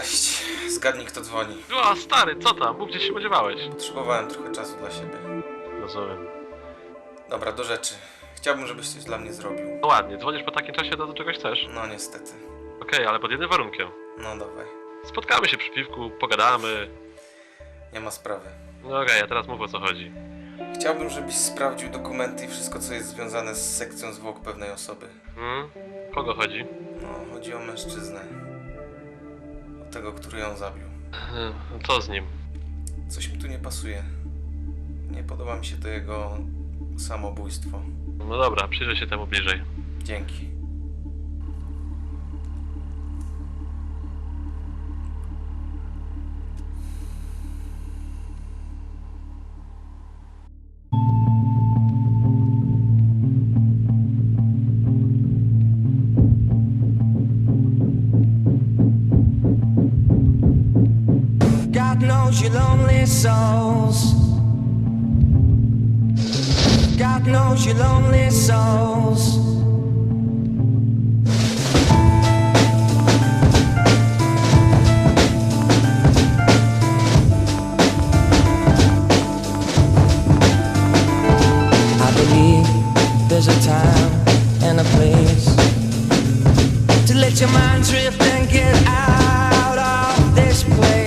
Cześć. Zgadnij, kto dzwoni. O, stary, co tam? Mów, gdzie się spodziewałeś? Potrzebowałem trochę czasu dla siebie. Rozumiem. Dobra, do rzeczy. Chciałbym, żebyś coś dla mnie zrobił. No ładnie, dzwonisz po takim czasie, to do czegoś chcesz? No niestety. Okej, ale pod jednym warunkiem. No dawaj. Spotkamy się przy piwku, pogadamy. Nie ma sprawy. No okej, a teraz mów o co chodzi. Chciałbym, żebyś sprawdził dokumenty i wszystko, co jest związane z sekcją zwłok pewnej osoby. Hmm? Kogo chodzi? No, chodzi o mężczyznę. Tego, który ją zabił. Hmm, Co z nim? Coś mi tu nie pasuje. Nie podoba mi się to jego samobójstwo. No dobra, przyjrzę się temu bliżej. Dzięki. Your lonely souls. God knows your lonely souls. There's a time and a place to let your mind drift and get out of this place.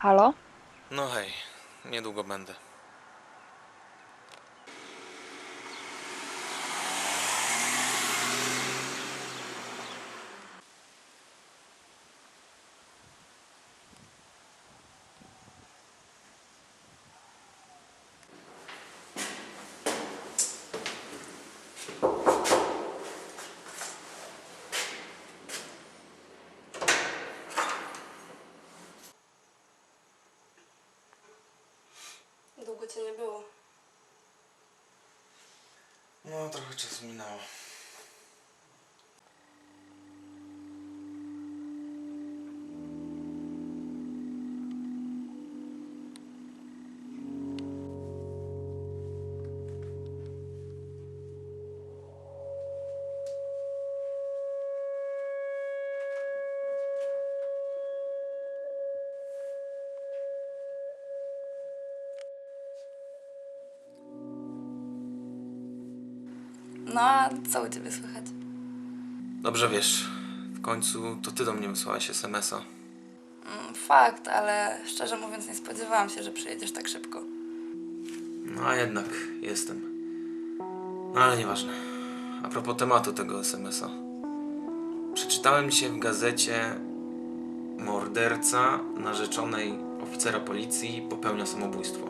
Halo? No hej, niedługo będę. Długo cię nie było. No, trochę czasu No a co u ciebie słychać? Dobrze wiesz, w końcu to ty do mnie wysłałeś SMS-a. Mm, Fakt, ale szczerze mówiąc nie spodziewałam się, że przyjedziesz tak szybko. No a jednak jestem. No ale nieważne. A propos tematu tego SMS-a. Przeczytałem dzisiaj w gazecie morderca narzeczonej oficera policji popełnia samobójstwo.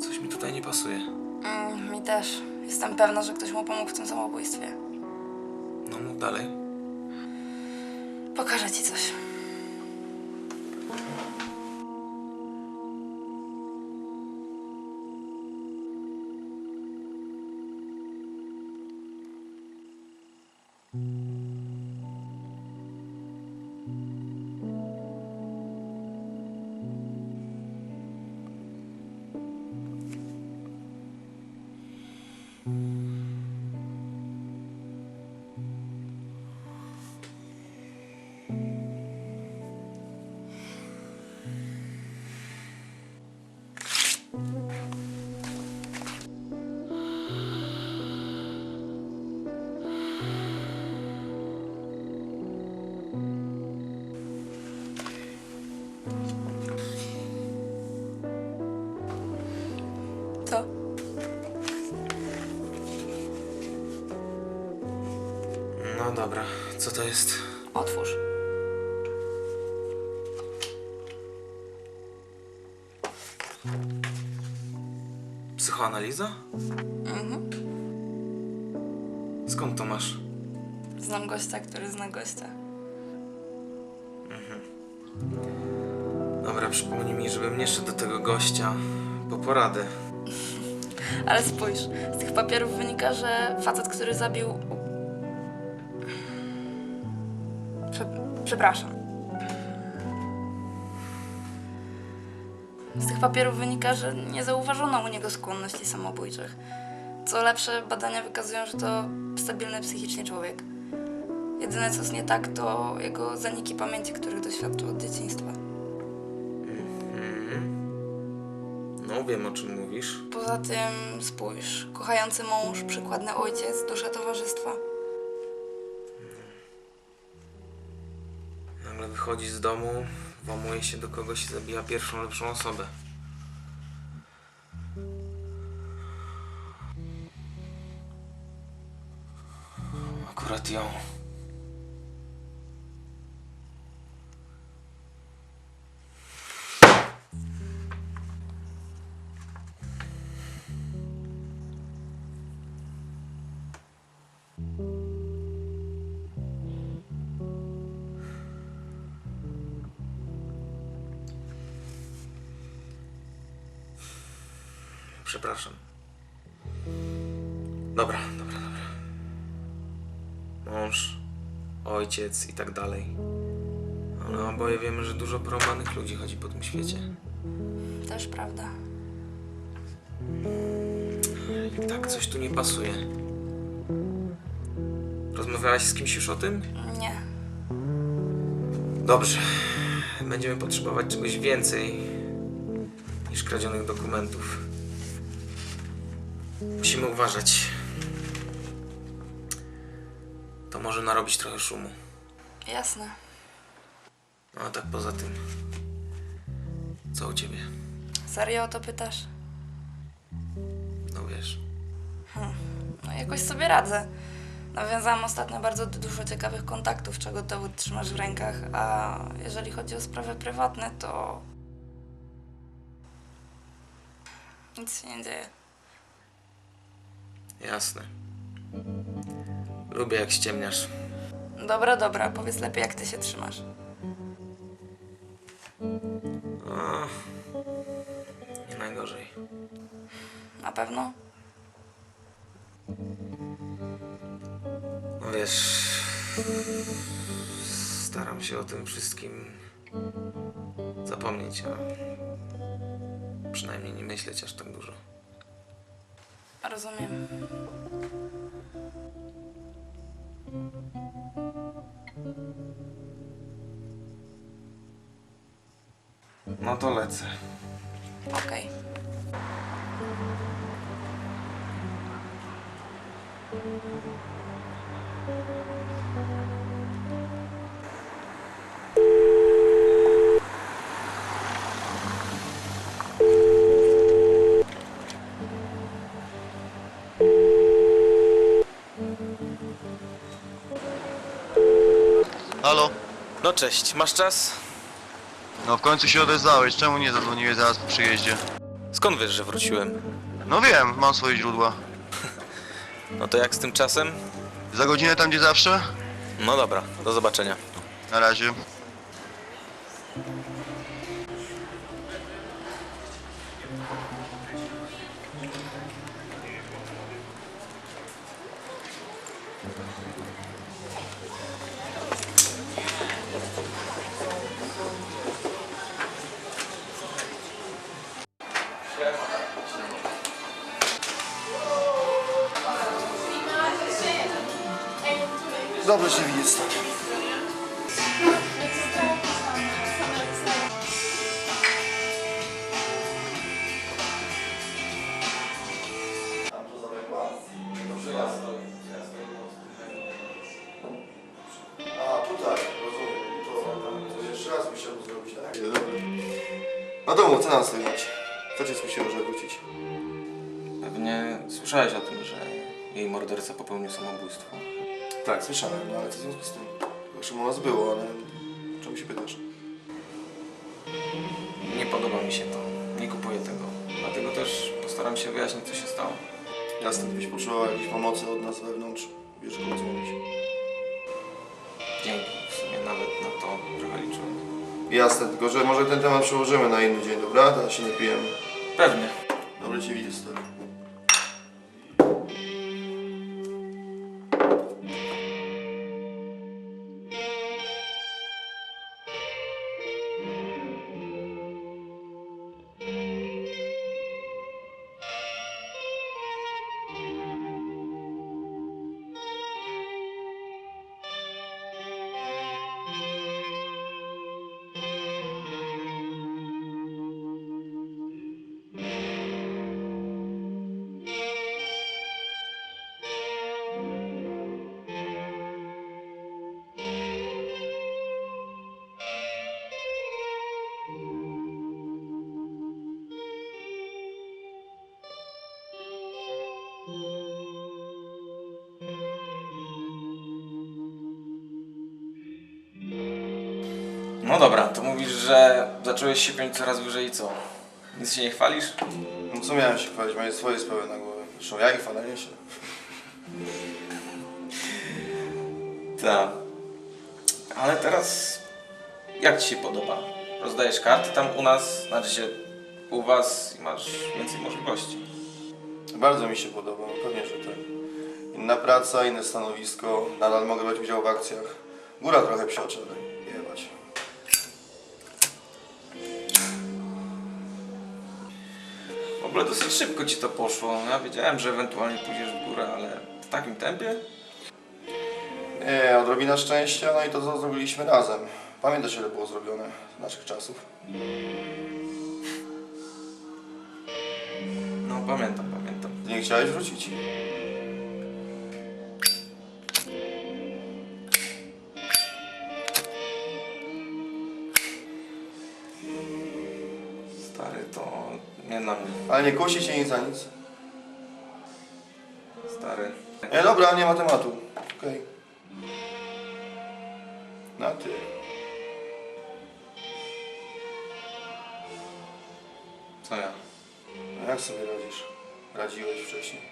Coś mi tutaj nie pasuje. Też. Jestem pewna, że ktoś mu pomógł w tym samobójstwie. No mów dalej. Pokażę ci coś. Dobra, co to jest? Otwórz. Psychoanaliza? Mhm. Skąd to masz? Znam gościa, który zna gościa. Dobra, przypomnij mi, żebym nie szedł do tego gościa po poradę. Ale spójrz, z tych papierów wynika, że facet, który zabił. Prze przepraszam. Z tych papierów wynika, że nie zauważono u niego skłonności samobójczych. Co lepsze, badania wykazują, że to stabilny psychicznie człowiek. Jedyne, co jest nie tak, to jego zaniki pamięci, których doświadczył od dzieciństwa. No, wiem o czym mówisz. Poza tym, spójrz, kochający mąż, przykładny ojciec, dusza towarzystwa. Wychodzi z domu, włamuje się do kogoś i zabija pierwszą lepszą osobę. Akurat ją. Przepraszam. Dobra, dobra, dobra. Mąż, ojciec i tak dalej. Ale oboje wiemy, że dużo poromanych ludzi chodzi po tym świecie. Też prawda. I tak coś tu nie pasuje. Rozmawiałaś z kimś już o tym? Nie. Dobrze. Będziemy potrzebować czegoś więcej niż kradzionych dokumentów. Musimy uważać. To może narobić trochę szumu. Jasne. No a tak poza tym. Co u ciebie? Serio o to pytasz? No wiesz. No jakoś sobie radzę. Nawiązałam ostatnio bardzo du- dużo ciekawych kontaktów, czego dowód trzymasz w rękach, a jeżeli chodzi o sprawy prywatne, to... Nic się nie dzieje. Jasne. Lubię jak ściemniasz. Dobra, dobra, powiedz lepiej jak ty się trzymasz. O, nie najgorzej. Na pewno? No wiesz, staram się o tym wszystkim zapomnieć, a przynajmniej nie myśleć aż tak dużo. Rozumiem. No to lecę. Okej. Cześć, masz czas? No w końcu się odezwałeś, czemu nie zadzwoniłeś zaraz po przyjeździe? Skąd wiesz, że wróciłem? No wiem, mam swoje źródła. No to jak z tym czasem? Za godzinę tam gdzie zawsze? No dobra, do zobaczenia. Na razie. Co nam słychać? Co cię skusiło, żeby wrócić? Pewnie słyszałeś o tym, że jej morderca popełnił samobójstwo. Tak, słyszałem, no ale co w związku z tym? Owszem, u nas było, ale czemu się pytasz? Nie podoba mi się to. Nie kupuję tego. Dlatego też postaram się wyjaśnić, co się stało. Jasne, gdybyś potrzebował jakiejś pomocy od nas wewnątrz, wiesz kogo dzwonić. Dzięki. W sumie nawet na to trochę. Jasne, tylko że może ten temat przełożymy na inny dzień, dobra? Teraz się nie pijemy. Pewnie. Dobrze cię widzieć, stary. To mówisz, że zacząłeś się piąć coraz wyżej i co? Nic się nie chwalisz? No co miałem się chwalić? Mają swoje sprawy na głowie. Zresztą ja ich chwalenie się. Tak. Ale teraz jak ci się podoba? Rozdajesz karty tam u nas, znaczy się u was i masz więcej możliwości. Bardzo mi się podoba, no pewnie, że tak. Inna praca, inne stanowisko, nadal mogę brać udział w akcjach. Góra trochę psiocze, ale ogóle dosyć szybko ci to poszło. Ja wiedziałem, że ewentualnie pójdziesz w górę, ale w takim tempie? Nie, odrobina szczęścia, no i to co zrobiliśmy razem. Pamiętasz ile było zrobione z naszych czasów? No pamiętam, pamiętam. Ty nie chciałeś wrócić? Nie kusi cię nic za nic. Stary. Nie, dobra, nie ma tematu. Okej. No a ty. Co ja? No jak sobie radzisz? Radziłeś wcześniej.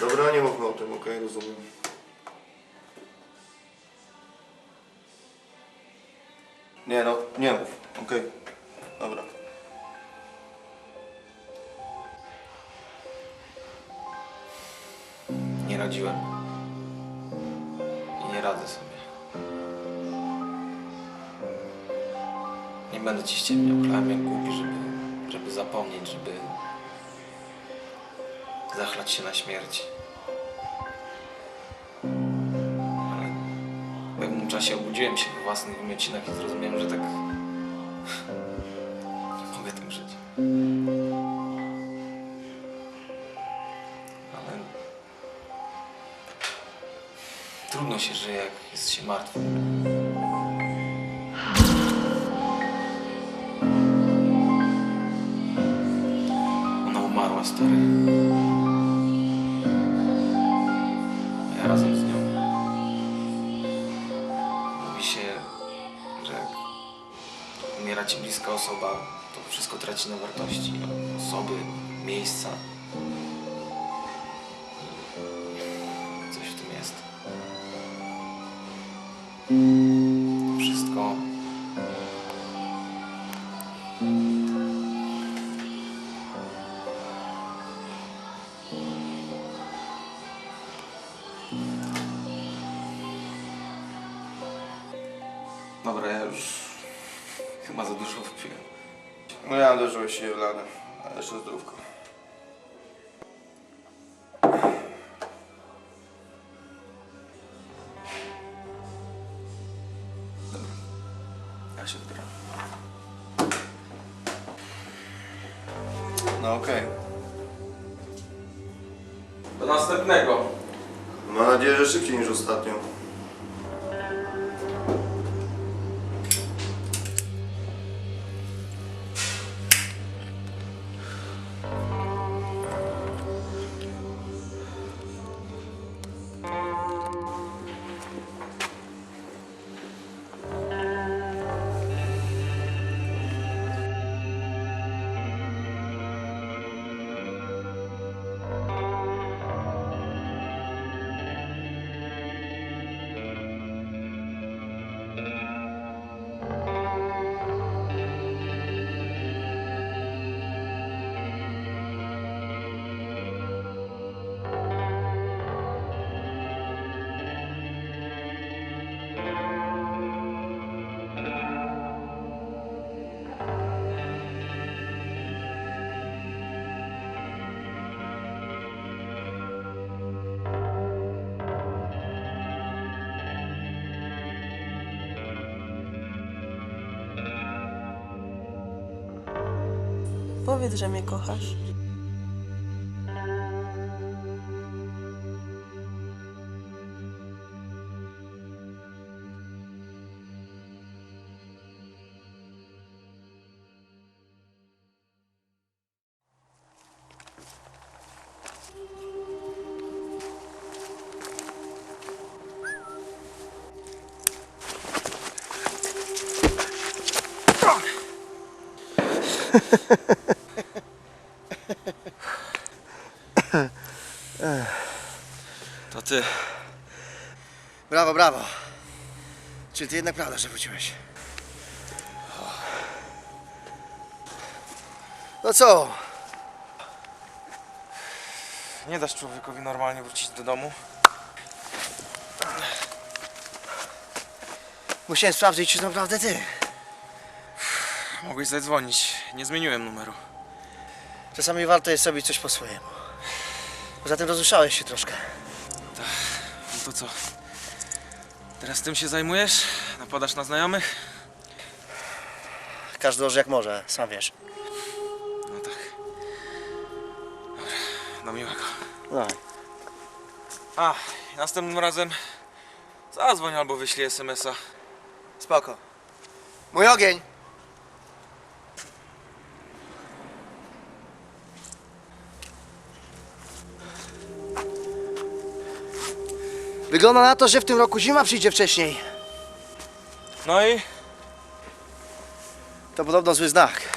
Dobra, nie mówmy o tym, okej, rozumiem. Nie no, nie mów, okej. Dobra. Nie radziłem. I nie radzę sobie. Nie będę ci ściemniał. Chlałem jak głupi, żeby, żeby zapomnieć, żeby zachlać się na śmierć. Czasie obudziłem się we własnych wymiocinach i zrozumiałem, że tak mogę tym żyć. Ale Trudno się żyje, jak jest się martwym. Ona umarła, stary. Umiera ci bliska osoba, to wszystko traci na wartości. Osoby, miejsca. Ale jeszcze zdrówko. Ja się. No okej. Do następnego. Mam nadzieję, że szybciej niż ostatnio. Powiedz, że mnie kochasz. To ty. Brawo, brawo. Czyli ty jednak prawda, że wróciłeś. No co? Nie dasz człowiekowi normalnie wrócić do domu? Musiałem sprawdzić, czy to naprawdę ty. Mogłeś zadzwonić. Nie zmieniłem numeru. Czasami warto jest zrobić coś po swojemu. Poza tym rozruszałeś się troszkę. No to co? Teraz tym się zajmujesz? Napadasz na znajomych? Każdy dąży jak może, sam wiesz. No tak. Dobra, do miłego. No. A, następnym razem zadzwoń albo wyślij SMS-a. Spoko. Mój ogień! Wygląda na to, że w tym roku zima przyjdzie wcześniej. No i? To podobno zły znak.